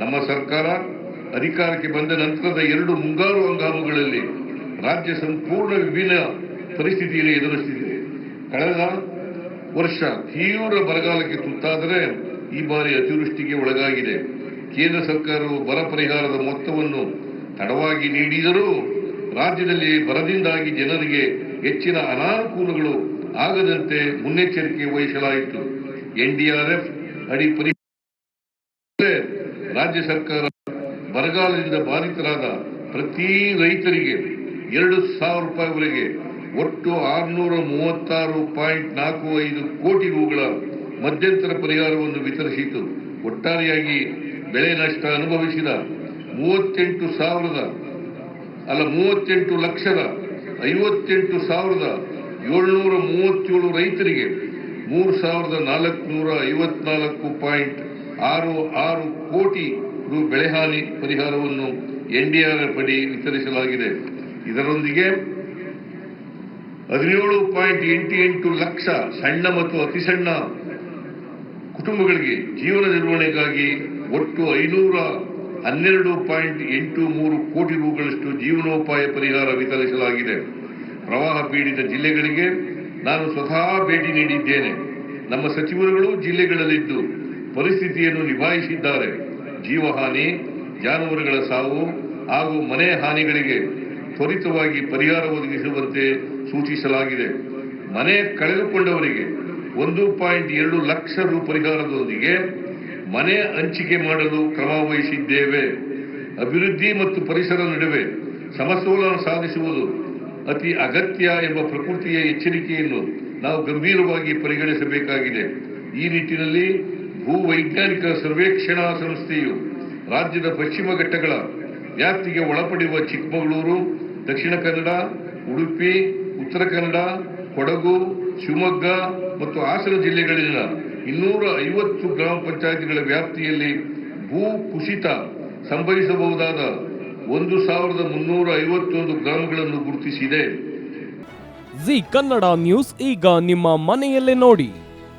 ನಮ್ಮ ಸರ್ಕಾರ ಅಧಿಕಾರಕ್ಕೆ ಬಂದ ನಂತರದ ಎರಡು ಮುಂಗಾರು ಹಂಗಾಮುಗಳಲ್ಲಿ ರಾಜ್ಯ ಸಂಪೂರ್ಣ ವಿಭಿನ್ನ ಪರಿಸ್ಥಿತಿಯಲ್ಲಿ ಎದುರಿಸಿದೆ ಕಳೆದ ವರ್ಷ ತೀವ್ರ ಬರಗಾಲಕ್ಕೆ ತುತ್ತಾದರೆ ಈ ಬಾರಿ ಅತಿವೃಷ್ಟಿಗೆ ಒಳಗಾಗಿದೆ. ಕೇಂದ್ರ ಸರ್ಕಾರವು ಬರ ಪರಿಹಾರದ ಮೊತ್ತವನ್ನು ತಡವಾಗಿ ನೀಡಿದರೂ ರಾಜ್ಯದಲ್ಲಿ ಬರದಿಂದಾಗಿ ಜನರಿಗೆ ಹೆಚ್ಚಿನ ಅನಾನುಕೂಲಗಳು ಆಗದಂತೆ ಮುನ್ನೆಚ್ಚರಿಕೆ ವಹಿಸಲಾಯಿತು. ಎನ್ಡಿಆರ್ಎಫ್ ಅಡಿ ಪರಿ ರಾಜ್ಯ ಸರ್ಕಾರ ಬರಗಾಲದಿಂದ ಬಾಧಿತರಾದ ಪ್ರತಿ ರೈತರಿಗೆ ಎರಡು ಸಾವಿರ ರೂಪಾಯಿವರೆಗೆ ಒಟ್ಟು ಆರುನೂರ ಮೂವತ್ತಾರು ಪಾಯಿಂಟ್ ನಾಲ್ಕು ಐದು ಕೋಟಿ ರೂಗಳ ಮಧ್ಯಂತರ ಪರಿಹಾರವನ್ನು ವಿತರಿಸಿತು. ಒಟ್ಟಾರೆಯಾಗಿ ಬೆಳೆ ನಷ್ಟ ಅನುಭವಿಸಿದ ಮೂವತ್ತೆಂಟು ಸಾವಿರದ, ಅಲ್ಲ ಮೂವತ್ತೆಂಟು ಲಕ್ಷದ ಐವತ್ತೆಂಟು ಸಾವಿರದ ಏಳ್ನೂರ ಮೂವತ್ತೇಳು ರೈತರಿಗೆ ಮೂರು ಸಾವಿರದ ನಾಲ್ಕುನೂರ ಐವತ್ನಾಲ್ಕು ಪಾಯಿಂಟ್ ಆರು ಆರು ಕೋಟಿ ರು ಬೆಳೆಹಾನಿ ಪರಿಹಾರವನ್ನು ಎನ್ಡಿಆರ್ಎಫ್ ಪಡಿ ವಿತರಿಸಲಾಗಿದೆ. ಇದರೊಂದಿಗೆ ಹದಿನೇಳು ಪಾಯಿಂಟ್ ಎಂಟು ಎಂಟು ಲಕ್ಷ ಸಣ್ಣ ಮತ್ತು ಅತಿ ಸಣ್ಣ ಕುಟುಂಬಗಳಿಗೆ ಜೀವನ ನಿರ್ವಹಣೆಗಾಗಿ ಒಟ್ಟು ಐನೂರ ಹನ್ನೆರಡು ಪಾಯಿಂಟ್ ಎಂಟು ಮೂರು ಕೋಟಿ ರೂಗಳಷ್ಟು ಜೀವನೋಪಾಯ ಪರಿಹಾರ ವಿತರಿಸಲಾಗಿದೆ. ಪ್ರವಾಹ ಪೀಡಿತ ಜಿಲ್ಲೆಗಳಿಗೆ ನಾನು ಸ್ವತಃ ಭೇಟಿ ನೀಡಿದ್ದೇನೆ. ನಮ್ಮ ಸಚಿವರುಗಳು ಜಿಲ್ಲೆಗಳಲ್ಲಿದ್ದು ಪರಿಸ್ಥಿತಿಯನ್ನು ನಿಭಾಯಿಸಿದ್ದಾರೆ. ಜೀವಹಾನಿ, ಜಾನುವಾರುಗಳ ಸಾವು ಹಾಗೂ ಮನೆ ಹಾನಿಗಳಿಗೆ ತ್ವರಿತವಾಗಿ ಪರಿಹಾರ ಒದಗಿಸುವಂತೆ ಸೂಚಿಸಲಾಗಿದೆ. ಮನೆ ಕಳೆದುಕೊಂಡವರಿಗೆ ಒಂದು ಪಾಯಿಂಟ್ ಎರಡು ಲಕ್ಷ ರು ಪರಿಹಾರದೊಂದಿಗೆ ಮನೆ ಹಂಚಿಕೆ ಮಾಡಲು ಕ್ರಮ ವಹಿಸಿದ್ದೇವೆ. ಅಭಿವೃದ್ಧಿ ಮತ್ತು ಪರಿಸರ ನಡುವೆ ಸಮತೋಲನ ಸಾಧಿಸುವುದು ಅತಿ ಅಗತ್ಯ ಎಂಬ ಪ್ರಕೃತಿಯ ಎಚ್ಚರಿಕೆಯನ್ನು ನಾವು ಗಂಭೀರವಾಗಿ ಪರಿಗಣಿಸಬೇಕಾಗಿದೆ. ಈ ನಿಟ್ಟಿನಲ್ಲಿ ಭೂ ವೈಜ್ಞಾನಿಕ ಸರ್ವೇಕ್ಷಣಾ ಸಂಸ್ಥೆಯು ರಾಜ್ಯದ ಪಶ್ಚಿಮ ಘಟ್ಟಗಳ ವ್ಯಾಪ್ತಿಗೆ ಒಳಪಡಿರುವ ಚಿಕ್ಕಮಗಳೂರು, ದಕ್ಷಿಣ ಕನ್ನಡ, ಉಡುಪಿ, ಉತ್ತರ ಕನ್ನಡ, ಕೊಡಗು, ಶಿವಮೊಗ್ಗ ಮತ್ತು ಹಾಸನ ಜಿಲ್ಲೆಗಳಲ್ಲಿನ ಇನ್ನೂರ ಐವತ್ತು ಗ್ರಾಮ ಪಂಚಾಯಿತಿಗಳ ವ್ಯಾಪ್ತಿಯಲ್ಲಿ ಭೂ ಕುಸಿತ ಸಂಭವಿಸಬಹುದಾದ ಒಂದು ಸಾವಿರದ ಮುನ್ನೂರ ಐವತ್ತೊಂದು ಗ್ರಾಮಗಳನ್ನು ಗುರುತಿಸಿದೆ. ಜಿ ಕನ್ನಡ ನ್ಯೂಸ್ ಈಗ ನಿಮ್ಮ ಮನೆಯಲ್ಲೇ ನೋಡಿ.